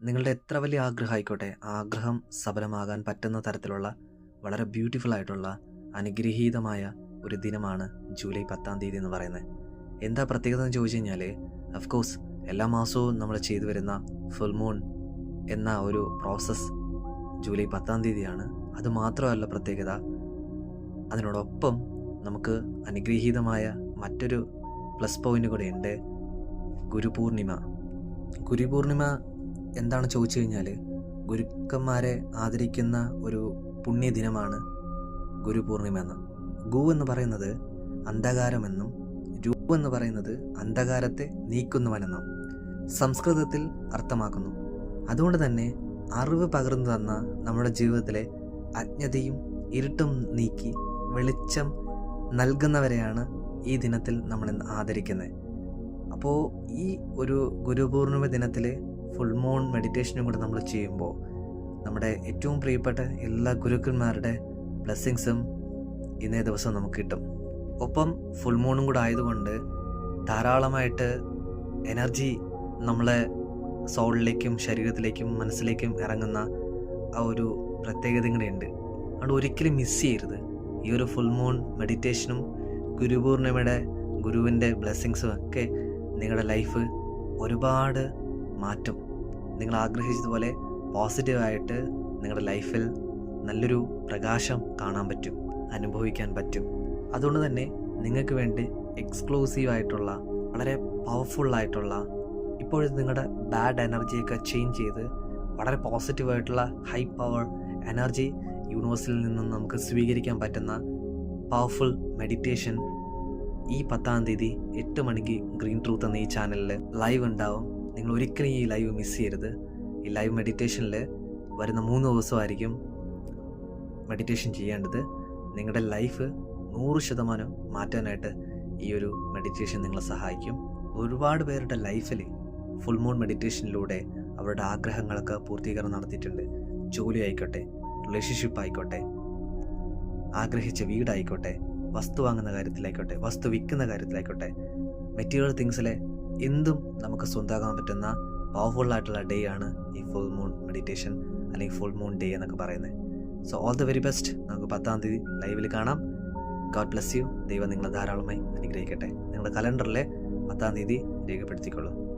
നിങ്ങളുടെ എത്ര വലിയ ആഗ്രഹം ആയിക്കോട്ടെ ആഗ്രഹം സഫലമാകാൻ പറ്റുന്ന തരത്തിലുള്ള വളരെ ബ്യൂട്ടിഫുൾ ആയിട്ടുള്ള അനുഗ്രഹീതമായ ഒരു ദിനമാണ് ജൂലൈ പത്താം തീയതി എന്ന് പറയുന്നത്. എന്താ പ്രത്യേകത എന്ന് ചോദിച്ചു കഴിഞ്ഞാൽ അഫ്കോഴ്സ് എല്ലാ മാസവും നമ്മൾ ചെയ്തു വരുന്ന ഫുൾ മൂൺ എന്ന ഒരു പ്രോസസ്സ് ജൂലൈ പത്താം തീയതിയാണ്. അത് മാത്രമല്ല പ്രത്യേകത അതിനോടൊപ്പം നമുക്ക് അനുഗ്രഹീതമായ മറ്റൊരു പ്ലസ് പോയിന്റ് കൂടെ ഉണ്ട് ഗുരുപൂർണിമ ഗുരുപൂർണിമ എന്താണ് ചോദിച്ചു കഴിഞ്ഞാൽ ഗുരുക്കന്മാരെ ആദരിക്കുന്ന ഒരു പുണ്യദിനമാണ് ഗുരുപൂർണിമ എന്ന് ഗു എന്ന് പറയുന്നത് അന്ധകാരമെന്നും രു എന്ന് പറയുന്നത് അന്ധകാരത്തെ നീക്കുന്നവനെന്നും സംസ്കൃതത്തിൽ അർത്ഥമാക്കുന്നു. അതുകൊണ്ട് തന്നെ അറിവ് പകർന്നു തന്ന നമ്മുടെ ജീവിതത്തിലെ അജ്ഞതയും ഇരുട്ടും നീക്കി വെളിച്ചം നൽകുന്നവരെയാണ് ഈ ദിനത്തിൽ നമ്മൾ ആദരിക്കുന്നത്. അപ്പോൾ ഈ ഒരു ഗുരുപൂർണിമ ദിനത്തിൽ ഫുൾ മൂൺ മെഡിറ്റേഷനും കൂടെ നമ്മൾ ചെയ്യുമ്പോൾ നമ്മുടെ ഏറ്റവും പ്രിയപ്പെട്ട എല്ലാ ഗുരുക്കന്മാരുടെ ബ്ലെസ്സിങ്സും ഇന്നേ ദിവസം നമുക്ക് കിട്ടും. ഒപ്പം ഫുൾ മൂണും കൂടെ ആയതുകൊണ്ട് ധാരാളമായിട്ട് എനർജി നമ്മളെ സോളിലേക്കും ശരീരത്തിലേക്കും മനസ്സിലേക്കും ഇറങ്ങുന്ന ആ ഒരു പ്രത്യേകത ഉണ്ട്. അതുകൊണ്ട് ഒരിക്കലും മിസ് ചെയ്യരുത്. ഈ ഒരു ഫുൾ മൂൺ മെഡിറ്റേഷനും ഗുരുപൂർണിമയുടെ ഗുരുവിന്റെ ബ്ലെസ്സിങ്സും ഒക്കെ നിങ്ങളുടെ ലൈഫ് ഒരുപാട് മാറ്റും. നിങ്ങൾ ആഗ്രഹിച്ചതുപോലെ പോസിറ്റീവായിട്ട് നിങ്ങളുടെ ലൈഫിൽ നല്ലൊരു പ്രകാശം കാണാൻ പറ്റും അനുഭവിക്കാൻ പറ്റും. അതുകൊണ്ട് തന്നെ നിങ്ങൾക്ക് വേണ്ടി എക്സ്ക്ലൂസീവായിട്ടുള്ള വളരെ പവർഫുള്ളായിട്ടുള്ള ഇപ്പോഴത്തെ നിങ്ങളുടെ ബാഡ് എനർജിയൊക്കെ ചേഞ്ച് ചെയ്ത് വളരെ പോസിറ്റീവായിട്ടുള്ള ഹൈ പവർ എനർജി യൂണിവേഴ്സിൽ നിന്നും നമുക്ക് സ്വീകരിക്കാൻ പറ്റുന്ന പവർഫുൾ മെഡിറ്റേഷൻ ഈ പത്താം തീയതി എട്ട് മണിക്ക് ഗ്രീൻ ട്രൂത്ത് എന്ന ഈ ചാനലിൽ ലൈവ് ഉണ്ടാവും. നിങ്ങൾ ഒരിക്കലും ഈ ലൈവ് മിസ് ചെയ്യരുത്. ഈ ലൈവ് മെഡിറ്റേഷനിൽ വരുന്ന മൂന്ന് ദിവസമായിരിക്കും മെഡിറ്റേഷൻ ചെയ്യേണ്ടത്. നിങ്ങളുടെ ലൈഫ് നൂറ് ശതമാനം മാറ്റാനായിട്ട് ഈ ഒരു മെഡിറ്റേഷൻ നിങ്ങളെ സഹായിക്കും. ഒരുപാട് പേരുടെ ലൈഫിൽ ഫുൾ മൂൺ മെഡിറ്റേഷനിലൂടെ അവരുടെ ആഗ്രഹങ്ങളൊക്കെ പൂർത്തീകരണം നടത്തിയിട്ടുണ്ട്. ജോലി ആയിക്കോട്ടെ റിലേഷൻഷിപ്പ് ആയിക്കോട്ടെ ആഗ്രഹിച്ച വീടായിക്കോട്ടെ വസ്തു വാങ്ങുന്ന കാര്യത്തിലായിക്കോട്ടെ വസ്തു വിൽക്കുന്ന കാര്യത്തിലായിക്കോട്ടെ മെറ്റീരിയൽ തിങ്സിലെ എന്തും നമുക്ക് സ്വന്തമാക്കാൻ പറ്റുന്ന പവർഫുൾ ആയിട്ടുള്ള ഡേ ആണ് ഈ ഫുൾ മൂൺ മെഡിറ്റേഷൻ അല്ലെങ്കിൽ ഫുൾ മൂൺ ഡേ എന്നൊക്കെ പറയുന്നത്. So all the very best നമുക്ക് പത്താം തീയതി ലൈവിൽ കാണാം. ഗോഡ് ബ്ലസ് യു ദൈവം നിങ്ങളെ ധാരാളമായി അനുഗ്രഹിക്കട്ടെ. നിങ്ങളുടെ കലണ്ടറിലെ പത്താം തീയതി രേഖപ്പെടുത്തിക്കൊള്ളൂ.